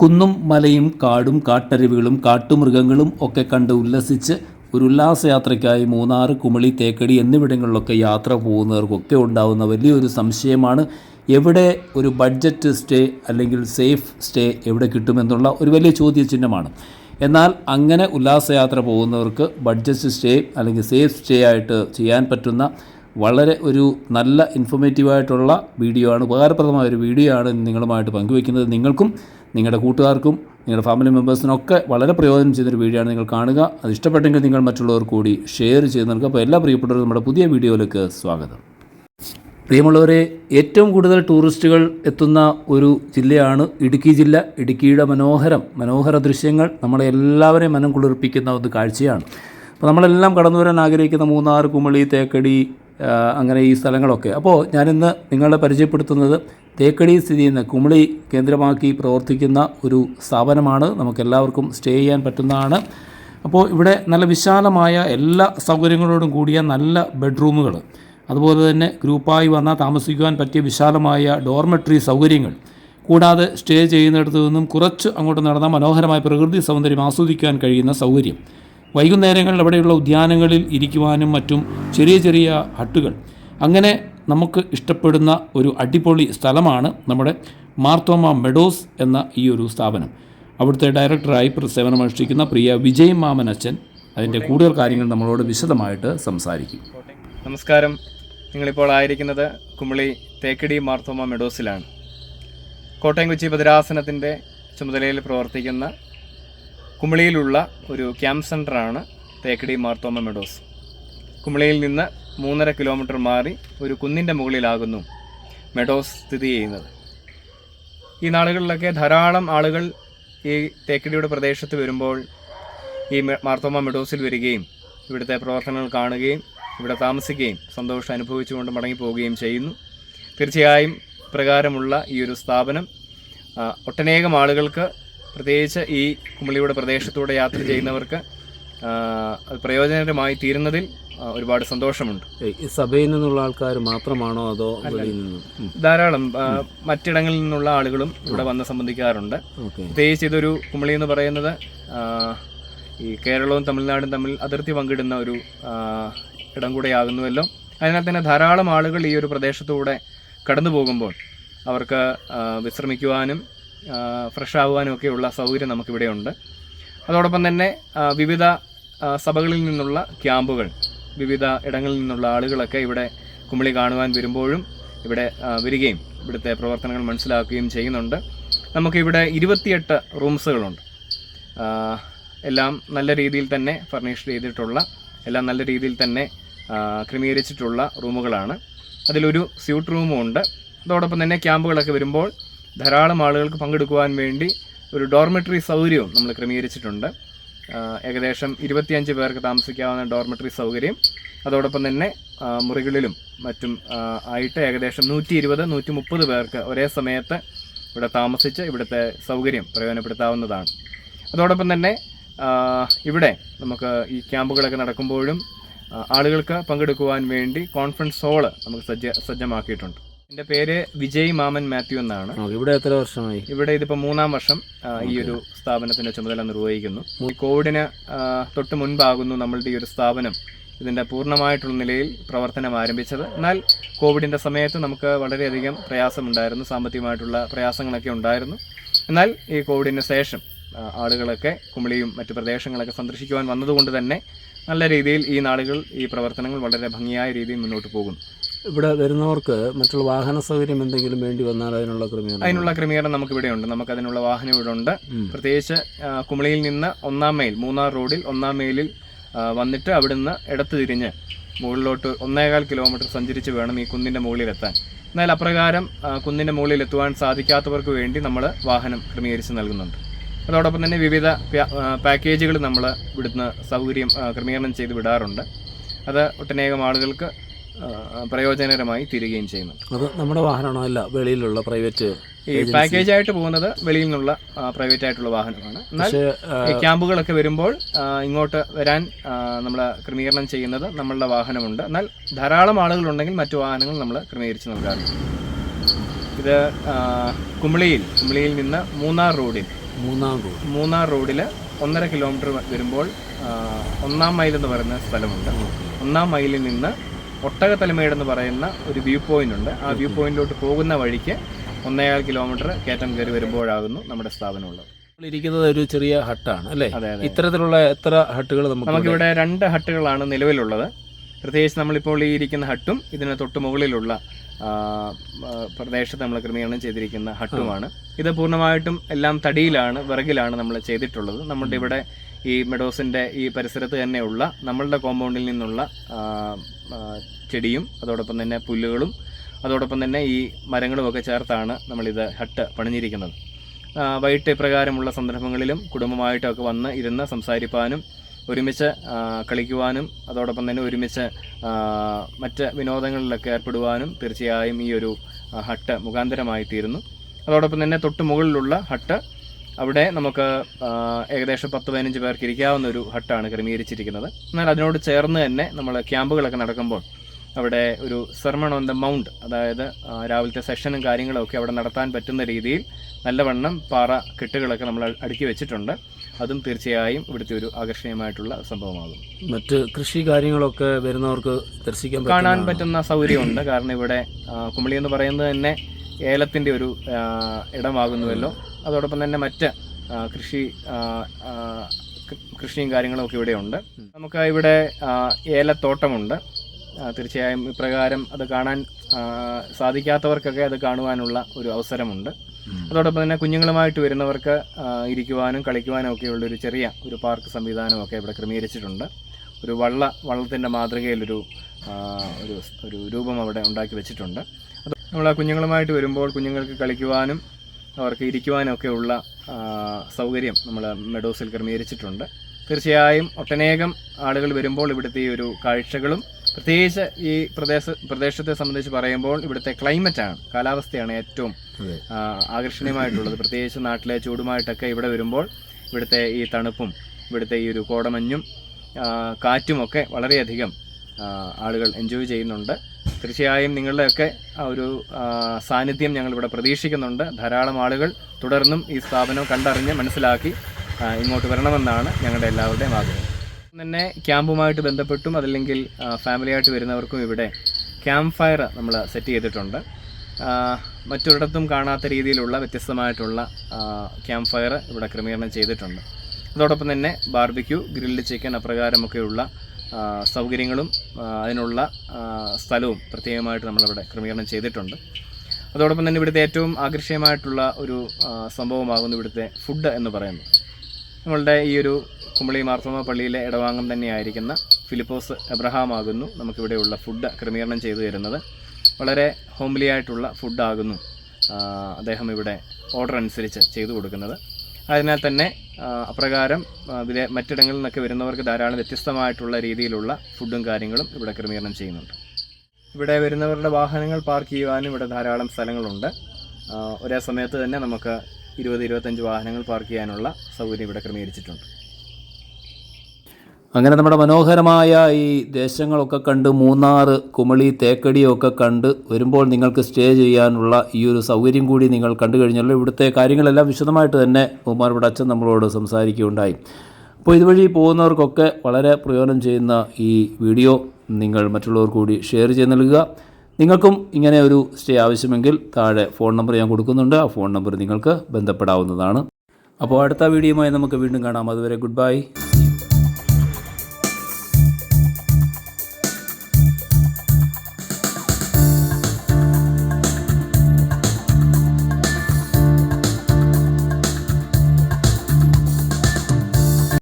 കുന്നും മലയും കാടും കാട്ടരുവികളും കാട്ടുമൃഗങ്ങളും ഒക്കെ കണ്ട് ഉല്ലസിച്ച് ഒരു ഉല്ലാസയാത്രയ്ക്കായി മൂന്നാർ കുമളി തേക്കടി എന്നിവിടങ്ങളിലൊക്കെ യാത്ര പോകുന്നവർക്കൊക്കെ ഉണ്ടാകുന്ന വലിയൊരു സംശയമാണ്. എവിടെ ഒരു ബഡ്ജറ്റ് സ്റ്റേ അല്ലെങ്കിൽ സേഫ് സ്റ്റേ എവിടെ കിട്ടുമെന്നുള്ള ഒരു വലിയ ചോദ്യചിഹ്നമാണ്. എന്നാൽ അങ്ങനെ ഉല്ലാസയാത്ര പോകുന്നവർക്ക് ബഡ്ജറ്റ് സ്റ്റേ അല്ലെങ്കിൽ സേഫ് സ്റ്റേ ആയിട്ട് ചെയ്യാൻ പറ്റുന്ന വളരെ ഒരു നല്ല ഇൻഫോർമേറ്റീവായിട്ടുള്ള വീഡിയോ ആണ്. ഉപകാരപ്രദമായ ഒരു വീഡിയോ ആണ് നിങ്ങളുമായിട്ട് പങ്കുവയ്ക്കുന്നത് നിങ്ങൾക്കും. നിങ്ങളുടെ കൂട്ടുകാർക്കും നിങ്ങളുടെ ഫാമിലി മെമ്പേഴ്സിനൊക്കെ വളരെ പ്രയോജനം ചെയ്തൊരു വീഡിയോ ആണ് നിങ്ങൾ കാണുക. അത് ഇഷ്ടപ്പെട്ടെങ്കിൽ നിങ്ങൾ മറ്റുള്ളവർ കൂടി ഷെയർ ചെയ്ത് നൽകുക. അപ്പോൾ എല്ലാ പ്രിയപ്പെട്ടവരും നമ്മുടെ പുതിയ വീഡിയോയിലേക്ക് സ്വാഗതം. പ്രിയമുള്ളവരെ ഏറ്റവും കൂടുതൽ ടൂറിസ്റ്റുകൾ എത്തുന്ന ഒരു ജില്ലയാണ് ഇടുക്കി ജില്ല. ഇടുക്കിയുടെ മനോഹരം മനോഹര ദൃശ്യങ്ങൾ നമ്മളെ എല്ലാവരെയും മനം കുളിർപ്പിക്കുന്ന ഒരു കാഴ്ചയാണ്. അപ്പോൾ നമ്മളെല്ലാം കടന്നു വരാൻ ആഗ്രഹിക്കുന്ന മൂന്നാർ കുമളി തേക്കടി അങ്ങനെ ഈ സ്ഥലങ്ങളൊക്കെ. അപ്പോൾ ഞാനിന്ന് നിങ്ങളെ പരിചയപ്പെടുത്തുന്നത് തേക്കടി സ്ഥിതി ചെയ്യുന്ന കുമളി കേന്ദ്രമാക്കി പ്രവർത്തിക്കുന്ന ഒരു സ്ഥാപനമാണ്. നമുക്കെല്ലാവർക്കും സ്റ്റേ ചെയ്യാൻ പറ്റുന്നതാണ്. അപ്പോൾ ഇവിടെ നല്ല വിശാലമായ എല്ലാ സൗകര്യങ്ങളോടും കൂടിയ നല്ല ബെഡ്റൂമുകൾ. അതുപോലെ തന്നെ ഗ്രൂപ്പായി വന്നാൽ താമസിക്കുവാൻ പറ്റിയ വിശാലമായ ഡോർമെട്രി സൗകര്യങ്ങൾ. കൂടാതെ സ്റ്റേ ചെയ്യുന്നിടത്തു നിന്നും കുറച്ച് അങ്ങോട്ട് നടന്ന മനോഹരമായ പ്രകൃതി സൗന്ദര്യം ആസ്വദിക്കാൻ കഴിയുന്ന സൗകര്യം. വൈകുന്നേരങ്ങളിൽ അവിടെയുള്ള ഉദ്യാനങ്ങളിൽ ഇരിക്കുവാനും മറ്റും ചെറിയ ചെറിയ ഹട്ടുകൾ. അങ്ങനെ നമുക്ക് ഇഷ്ടപ്പെടുന്ന ഒരു അടിപൊളി സ്ഥലമാണ് നമ്മുടെ മാർത്തോമ മെഡോസ് എന്ന ഈ ഒരു സ്ഥാപനം. അവിടുത്തെ ഡയറക്ടറായി സേവനമനുഷ്ഠിക്കുന്ന പ്രിയ വിജയ് മാമൻ അച്ഛൻ അതിന്റെ കൂടുതൽ കാര്യങ്ങൾ നമ്മളോട് വിശദമായിട്ട് സംസാരിക്കും. നമസ്കാരം. നിങ്ങളിപ്പോൾ ആയിരിക്കുന്നത് കുമളി തേക്കടി മാർത്തോമ മെഡോസിലാണ്. കോട്ടയം കൊച്ചി ഭദ്രാസനത്തിന്റെ ചുമതലയിൽ പ്രവർത്തിക്കുന്ന കുമളിയിലുള്ള ഒരു ക്യാമ്പ് സെന്ററാണ് തേക്കടി മാർത്തോമ മെഡോസ്. കുമിളിയിൽ നിന്ന് മൂന്നര കിലോമീറ്റർ മാറി ഒരു കുന്നിന്റെ മുകളിലാകുന്നു മെഡോസ് സ്ഥിതി ചെയ്യുന്നത്. ഈ നാളുകളിലൊക്കെ ധാരാളം ആളുകൾ ഈ തേക്കടിയുടെ പ്രദേശത്ത് വരുമ്പോൾ ഈ മാർത്തോമ മെഡോസിൽ വരികയും ഇവിടുത്തെ പ്രവർത്തനങ്ങൾ കാണുകയും ഇവിടെ താമസിക്കുകയും സന്തോഷം അനുഭവിച്ചുകൊണ്ട് മടങ്ങിപ്പോവുകയും ചെയ്യുന്നു. തീർച്ചയായും പ്രകാരമുള്ള ഈ ഒരു സ്ഥാപനം ഒട്ടനേകം ആളുകൾക്ക് പ്രത്യേകിച്ച് ഈ കുമളിയുടെ പ്രദേശത്തൂടെ യാത്ര ചെയ്യുന്നവർക്ക് അത് പ്രയോജനകരമായി തീരുന്നതിൽ ഒരുപാട് സന്തോഷമുണ്ട്. സഭയിൽ നിന്നുള്ള ആൾക്കാർ മാത്രമാണോ അതോ ധാരാളം മറ്റിടങ്ങളിൽ നിന്നുള്ള ആളുകളും ഇവിടെ വന്ന് സംബന്ധിക്കാറുണ്ട്. പ്രത്യേകിച്ച് ഇതൊരു കുമളി എന്ന് പറയുന്നത് ഈ കേരളവും തമിഴ്നാടും തമ്മിൽ അതിർത്തി പങ്കിടുന്ന ഒരു ഇടം കൂടെയാകുന്നുവല്ലോ. അതിനാൽ തന്നെ ധാരാളം ആളുകൾ ഈ ഒരു പ്രദേശത്തൂടെ കടന്നു പോകുമ്പോൾ അവർക്ക് വിശ്രമിക്കുവാനും ഫ്രഷ് ആകുവാനും ഒക്കെയുള്ള സൗകര്യം നമുക്കിവിടെയുണ്ട്. അതോടൊപ്പം തന്നെ വിവിധ സഭകളിൽ നിന്നുള്ള ക്യാമ്പുകൾ വിവിധ ഇടങ്ങളിൽ നിന്നുള്ള ആളുകളൊക്കെ ഇവിടെ കുമളി കാണുവാൻ വരുമ്പോഴും ഇവിടെ വരികയും ഇവിടുത്തെ പ്രവർത്തനങ്ങൾ മനസ്സിലാക്കുകയും ചെയ്യുന്നുണ്ട്. നമുക്കിവിടെ ഇരുപത്തിയെട്ട് റൂംസുകളുണ്ട്. എല്ലാം നല്ല രീതിയിൽ തന്നെ ഫർണിഷ് ചെയ്തിട്ടുള്ള എല്ലാം നല്ല രീതിയിൽ തന്നെ ക്രമീകരിച്ചിട്ടുള്ള റൂമുകളാണ്. അതിലൊരു സ്യൂട്ട് റൂമും ഉണ്ട് അതോടൊപ്പം തന്നെ ക്യാമ്പുകളൊക്കെ വരുമ്പോൾ ധാരാളം ആളുകൾക്ക് പങ്കെടുക്കുവാൻ വേണ്ടി ഒരു ഡോർമെറ്ററി സൗകര്യവും നമ്മൾ ക്രമീകരിച്ചിട്ടുണ്ട്. ഏകദേശം ഇരുപത്തിയഞ്ച് പേർക്ക് താമസിക്കാവുന്ന ഡോർമെറ്ററി സൗകര്യം. അതോടൊപ്പം തന്നെ മുറികളിലും മറ്റും ആയിട്ട് ഏകദേശം നൂറ്റി ഇരുപത് നൂറ്റി മുപ്പത് പേർക്ക് ഒരേ സമയത്ത് ഇവിടെ താമസിച്ച് ഇവിടുത്തെ സൗകര്യം പ്രയോജനപ്പെടുത്താവുന്നതാണ്. അതോടൊപ്പം തന്നെ ഇവിടെ നമുക്ക് ഈ ക്യാമ്പുകളൊക്കെ നടക്കുമ്പോഴും ആളുകൾക്ക് പങ്കെടുക്കുവാൻ വേണ്ടി കോൺഫറൻസ് ഹാൾ നമുക്ക് സജ്ജ സജ്ജമാക്കിയിട്ടുണ്ട്. എന്റെ പേര് വിജയ് മാമൻ മാത്യു എന്നാണ്. ഇവിടെ എത്ര വർഷമായി? ഇവിടെ ഇതിപ്പോ മൂന്നാം വർഷം ഈ ഒരു സ്ഥാപനത്തിന്റെ ചുമതല നിർവഹിക്കുന്നു. കോവിഡിന് തൊട്ട് മുൻപാകുന്നു നമ്മളുടെ ഈ ഒരു സ്ഥാപനം ഇതിന്റെ പൂർണമായിട്ടുള്ള നിലയിൽ പ്രവർത്തനം ആരംഭിച്ചത്. എന്നാൽ കോവിഡിന്റെ സമയത്ത് നമുക്ക് വളരെയധികം പ്രയാസമുണ്ടായിരുന്നു സാമ്പത്തികമായിട്ടുള്ള പ്രയാസങ്ങളൊക്കെ ഉണ്ടായിരുന്നു. എന്നാൽ ഈ കോവിഡിന് ശേഷം ആളുകളൊക്കെ കുമളിയും മറ്റു പ്രദേശങ്ങളൊക്കെ സന്ദർശിക്കുവാൻ വന്നതുകൊണ്ട് തന്നെ നല്ല രീതിയിൽ ഈ നാളുകൾ ഈ പ്രവർത്തനങ്ങൾ വളരെ ഭംഗിയായ രീതിയിൽ മുന്നോട്ട് പോകുന്നു. ഇവിടെ വരുന്നവർക്ക് മറ്റുള്ള വാഹന സൗകര്യം എന്തെങ്കിലും വേണ്ടി വന്നാൽ അതിനുള്ള ക്രമീകരണം അതിനുള്ള ക്രമീകരണം നമുക്ക് ഇവിടെ ഉണ്ട്. നമുക്ക് അതിനുള്ള വാഹനം ഇവിടെ ഉണ്ട്. പ്രത്യേകിച്ച് കുമളിയിൽ നിന്ന് ഒന്നാം മൈൽ മൂന്നാർ റോഡിൽ ഒന്നാം മൈലിൽ വന്നിട്ട് അവിടുന്ന് ഇടത്ത് തിരിഞ്ഞ് മുകളിലോട്ട് ഒന്നേകാൽ കിലോമീറ്റർ സഞ്ചരിച്ച് വേണം ഈ കുന്നിന്റെ മുകളിലെത്താൻ. എന്നാൽ അപ്രകാരം കുന്നിന്റെ മുകളിൽ എത്തുവാൻ സാധിക്കാത്തവർക്ക് വേണ്ടി നമ്മൾ വാഹനം ക്രമീകരിച്ച് നൽകുന്നുണ്ട്. അതോടൊപ്പം തന്നെ വിവിധ പാക്കേജുകൾ നമ്മൾ ഇവിടുന്ന് സൗകര്യം ക്രമീകരണം ചെയ്ത് വിടാറുണ്ട്. അത് ഒട്ടനേകം ആളുകൾക്ക് പ്രയോജനകരമായി തീരുകയും ചെയ്യുന്നു. അത് നമ്മുടെ വാഹനമാണോ? അല്ല വെളിയിലുള്ള പ്രൈവറ്റ് ഈ പാക്കേജ് ആയിട്ട് പോകുന്നത് വെളിയിൽ നിന്നുള്ള പ്രൈവറ്റ് ആയിട്ടുള്ള വാഹനമാണ്. എന്നാൽ ക്യാമ്പുകളൊക്കെ വരുമ്പോൾ ഇങ്ങോട്ട് വരാൻ നമ്മൾ ക്രമീകരണം ചെയ്യുന്നത് നമ്മളുടെ വാഹനമുണ്ട്. എന്നാൽ ധാരാളം ആളുകളുണ്ടെങ്കിൽ മറ്റു വാഹനങ്ങൾ നമ്മൾ ക്രമീകരിച്ച് നൽകാറുണ്ട് ഇത് കുമിളിയിൽ കുമളിയിൽ നിന്ന് മൂന്നാർ റോഡിൽ മൂന്നാർ റോഡ്. മൂന്നാർ റോഡിൽ ഒന്നര കിലോമീറ്റർ വരുമ്പോൾ ഒന്നാം മൈൽ എന്ന് പറയുന്ന സ്ഥലമുണ്ട്. ഒന്നാം മൈലിൽ നിന്ന് ഒട്ടകത്തലമേട് എന്ന് പറയുന്ന ഒരു വ്യൂ പോയിന്റ് ഉണ്ട്. ആ വ്യൂ പോയിന്റിലോട്ട് പോകുന്ന വഴിക്ക് ഒന്നേകാൽ കിലോമീറ്റർ കയറ്റം കയറി വരുമ്പോഴാകുന്നു നമ്മുടെ സ്ഥാപനമുള്ളത്. ഇരിക്കുന്നത് ഒരു ചെറിയ ഹട്ടാണ് അല്ലേ? ഇത്തരത്തിലുള്ള എത്ര ഹട്ടുകൾ നമുക്ക് ഇവിടെ രണ്ട് ഹട്ടുകളാണ് നിലവിലുള്ളത്. പ്രത്യേകിച്ച് നമ്മളിപ്പോൾ ഈ ഇരിക്കുന്ന ഹട്ടും ഇതിന് തൊട്ട് മുകളിലുള്ള പ്രദേശത്ത് നമ്മൾ ക്രമീകരണം ചെയ്തിരിക്കുന്ന ഹട്ടുമാണ്. ഇത് പൂർണമായിട്ടും എല്ലാം തടിയിലാണ് വിറകിലാണ് നമ്മൾ ചെയ്തിട്ടുള്ളത്. നമ്മുടെ ഇവിടെ ഈ മെഡോസിന്റെ ഈ പരിസരത്ത് തന്നെയുള്ള നമ്മളുടെ കോമ്പൗണ്ടിൽ നിന്നുള്ള ചെടിയും അതോടൊപ്പം തന്നെ പുല്ലുകളും അതോടൊപ്പം തന്നെ ഈ മരങ്ങളും ഒക്കെ ചേർത്താണ് നമ്മളിത് ഹട്ട് പണിഞ്ഞിരിക്കുന്നത്. വൈകിട്ട് ഇപ്രകാരമുള്ള സന്ദർഭങ്ങളിലും കുടുംബമായിട്ടൊക്കെ വന്ന് ഇരുന്ന് സംസാരിപ്പാനും ഒരുമിച്ച് കളിക്കുവാനും അതോടൊപ്പം തന്നെ ഒരുമിച്ച് മറ്റ് വിനോദങ്ങളിലൊക്കെ ഏർപ്പെടുവാനും തീർച്ചയായും ഈ ഒരു ഹട്ട് മുഖാന്തരമായി തീരുന്നു. അതോടൊപ്പം തന്നെ തൊട്ട് മുകളിലുള്ള ഹട്ട് അവിടെ നമുക്ക് ഏകദേശം പത്ത് പതിനഞ്ച് പേർക്ക് ഇരിക്കാവുന്ന ഒരു ഹട്ടാണ് ക്രമീകരിച്ചിരിക്കുന്നത്. എന്നാൽ അതിനോട് ചേർന്ന് തന്നെ നമ്മൾ ക്യാമ്പുകളൊക്കെ നടക്കുമ്പോൾ അവിടെ ഒരു സെർമൺ ഓൺ ദ മൗണ്ട് അതായത് രാവിലത്തെ സെഷനും കാര്യങ്ങളൊക്കെ അവിടെ നടത്താൻ പറ്റുന്ന രീതിയിൽ നല്ലവണ്ണം പാറ കെട്ടുകളൊക്കെ നമ്മൾ അടുക്കി വെച്ചിട്ടുണ്ട്. അതും തീർച്ചയായും ഇവിടുത്തെ ഒരു ആകർഷണീയമായിട്ടുള്ള സംഭവമാകും. മറ്റ് കൃഷി കാര്യങ്ങളൊക്കെ വരുന്നവർക്ക് ദർശിക്കാൻ കാണാൻ പറ്റുന്ന സൗകര്യമുണ്ട്. കാരണം ഇവിടെ കുമളി എന്ന് പറയുന്നത് തന്നെ ഏലത്തിന്റെ ഒരു ഇടമാകുന്നുവല്ലോ. അതോടൊപ്പം തന്നെ മറ്റ് കൃഷി കൃഷിയും കാര്യങ്ങളും ഒക്കെ ഇവിടെ ഉണ്ട്. നമുക്ക് ഇവിടെ ഏലത്തോട്ടമുണ്ട്. തീർച്ചയായും ഇപ്രകാരം അത് കാണാൻ സാധിക്കാത്തവർക്കൊക്കെ അത് കാണുവാനുള്ള ഒരു അവസരമുണ്ട്. അതോടൊപ്പം തന്നെ കുഞ്ഞുങ്ങളുമായിട്ട് വരുന്നവർക്ക് ഇരിക്കുവാനും കളിക്കുവാനും ഒക്കെയുള്ള ഒരു ചെറിയ ഒരു പാർക്ക് സംവിധാനം ഒക്കെ ഇവിടെ ക്രമീകരിച്ചിട്ടുണ്ട്. ഒരു വള്ള വള്ളത്തിന്റെ മാതൃകയിലൊരു ഒരു ഒരു രൂപം അവിടെ ഉണ്ടാക്കി വെച്ചിട്ടുണ്ട്. അത് നമ്മൾ കുഞ്ഞുങ്ങളുമായിട്ട് വരുമ്പോൾ കുഞ്ഞുങ്ങൾക്ക് കളിക്കുവാനും അവർക്ക് ഇരിക്കുവാനും ഒക്കെ ഉള്ള സൗകര്യം നമ്മൾ മെഡോസിൽ ക്രമീകരിച്ചിട്ടുണ്ട്. തീർച്ചയായും ഒട്ടനേകം ആളുകൾ വരുമ്പോൾ ഇവിടുത്തെ ഈ ഒരു കാഴ്ചകളും പ്രത്യേകിച്ച് ഈ പ്രദേശ പ്രദേശത്തെ സംബന്ധിച്ച് പറയുമ്പോൾ ഇവിടുത്തെ ക്ലൈമറ്റാണ് കാലാവസ്ഥയാണ് ഏറ്റവും ആകർഷണീയമായിട്ടുള്ളത്. പ്രത്യേകിച്ച് നാട്ടിലെ ചൂടുമായിട്ടൊക്കെ ഇവിടെ വരുമ്പോൾ ഇവിടുത്തെ ഈ തണുപ്പും ഇവിടുത്തെ ഈ ഒരു കോടമഞ്ഞും കാറ്റുമൊക്കെ വളരെയധികം ആളുകൾ എൻജോയ് ചെയ്യുന്നുണ്ട്. തീർച്ചയായും നിങ്ങളുടെയൊക്കെ ഒരു സാന്നിധ്യം ഞങ്ങളിവിടെ പ്രതീക്ഷിക്കുന്നുണ്ട്. ധാരാളം ആളുകൾ തുടർന്നും ഈ സ്ഥാപനം കണ്ടറിഞ്ഞ് മനസ്സിലാക്കി ഇങ്ങോട്ട് വരണമെന്നാണ് ഞങ്ങളുടെ എല്ലാവരുടെയും ആഗ്രഹം. തന്നെ ക്യാമ്പുമായിട്ട് ബന്ധപ്പെട്ടും അതല്ലെങ്കിൽ ഫാമിലിയായിട്ട് വരുന്നവർക്കും ഇവിടെ ക്യാമ്പ് ഫയർ നമ്മൾ സെറ്റ് ചെയ്തിട്ടുണ്ട്. മറ്റൊരിടത്തും കാണാത്ത രീതിയിലുള്ള വ്യത്യസ്തമായിട്ടുള്ള ക്യാമ്പ് ഫയർ ഇവിടെ ക്രമീകരണം ചെയ്തിട്ടുണ്ട്. അതോടൊപ്പം തന്നെ ബാർബിക്യൂ ഗ്രിൽഡ് ചിക്കൻ അപ്രകാരമൊക്കെയുള്ള സൗകര്യങ്ങളും അതിനുള്ള സ്ഥലവും പ്രത്യേകമായിട്ട് നമ്മളിവിടെ ക്രമീകരണം ചെയ്തിട്ടുണ്ട്. അതോടൊപ്പം തന്നെ ഇവിടുത്തെ ഏറ്റവും ആകർഷകമായിട്ടുള്ള ഒരു സംഭവമാകുന്നു ഇവിടുത്തെ ഫുഡ് എന്ന് പറയുന്നത്. നമ്മളുടെ ഈ ഒരു കുമ്പളി മാർത്തോമ പള്ളിയിലെ ഇടവാംഗം തന്നെയായിരിക്കുന്ന ഫിലിപ്പോസ് എബ്രഹാം ആകുന്നു നമുക്കിവിടെയുള്ള ഫുഡ് ക്രമീകരണം ചെയ്തു തരുന്നത്. വളരെ ഹോംലി ആയിട്ടുള്ള ഫുഡാകുന്നു അദ്ദേഹം ഇവിടെ ഓർഡർ അനുസരിച്ച് ചെയ്തു കൊടുക്കുന്നത്. അതിനാൽ തന്നെ അപ്രകാരം ഇതിലെ മറ്റിടങ്ങളിൽ നിന്നൊക്കെ വരുന്നവർക്ക് ധാരാളം വ്യത്യസ്തമായിട്ടുള്ള രീതിയിലുള്ള ഫുഡും കാര്യങ്ങളും ഇവിടെ ക്രമീകരണം ചെയ്യുന്നുണ്ട്. ഇവിടെ വരുന്നവരുടെ വാഹനങ്ങൾ പാർക്ക് ചെയ്യുവാനും ഇവിടെ ധാരാളം സ്ഥലങ്ങളുണ്ട്. ഒരേ സമയത്ത് തന്നെ നമുക്ക് ഇരുപത് ഇരുപത്തഞ്ച് വാഹനങ്ങൾ പാർക്ക് ചെയ്യാനുള്ള സൗകര്യം ഇവിടെ ക്രമീകരിച്ചിട്ടുണ്ട്. അങ്ങനെ നമ്മുടെ മനോഹരമായ ഈ ദേശങ്ങളൊക്കെ കണ്ട് മൂന്നാർ കുമളി തേക്കടിയൊക്കെ കണ്ട് വരുമ്പോൾ നിങ്ങൾക്ക് സ്റ്റേ ചെയ്യാനുള്ള ഈ ഒരു സൗകര്യം കൂടി നിങ്ങൾ കണ്ടു കഴിഞ്ഞാൽ ഇവിടുത്തെ കാര്യങ്ങളെല്ലാം വിശദമായിട്ട് തന്നെ ഉമാരുടെ അച്ഛൻ നമ്മളോട് സംസാരിക്കുകയുണ്ടായി. അപ്പോൾ ഇതുവഴി പോകുന്നവർക്കൊക്കെ വളരെ പ്രയോജനം ചെയ്യുന്ന ഈ വീഡിയോ നിങ്ങൾ മറ്റുള്ളവർ കൂടി ഷെയർ ചെയ്ത് നൽകുക. നിങ്ങൾക്കും ഇങ്ങനെ ഒരു സ്റ്റേ ആവശ്യമെങ്കിൽ താഴെ ഫോൺ നമ്പർ ഞാൻ കൊടുക്കുന്നുണ്ട്. ആ ഫോൺ നമ്പർ നിങ്ങൾക്ക് ബന്ധപ്പെടാവുന്നതാണ്. അപ്പോൾ അടുത്ത വീഡിയോയുമായി നമുക്ക് വീണ്ടും കാണാം. അതുവരെ ഗുഡ് ബൈ.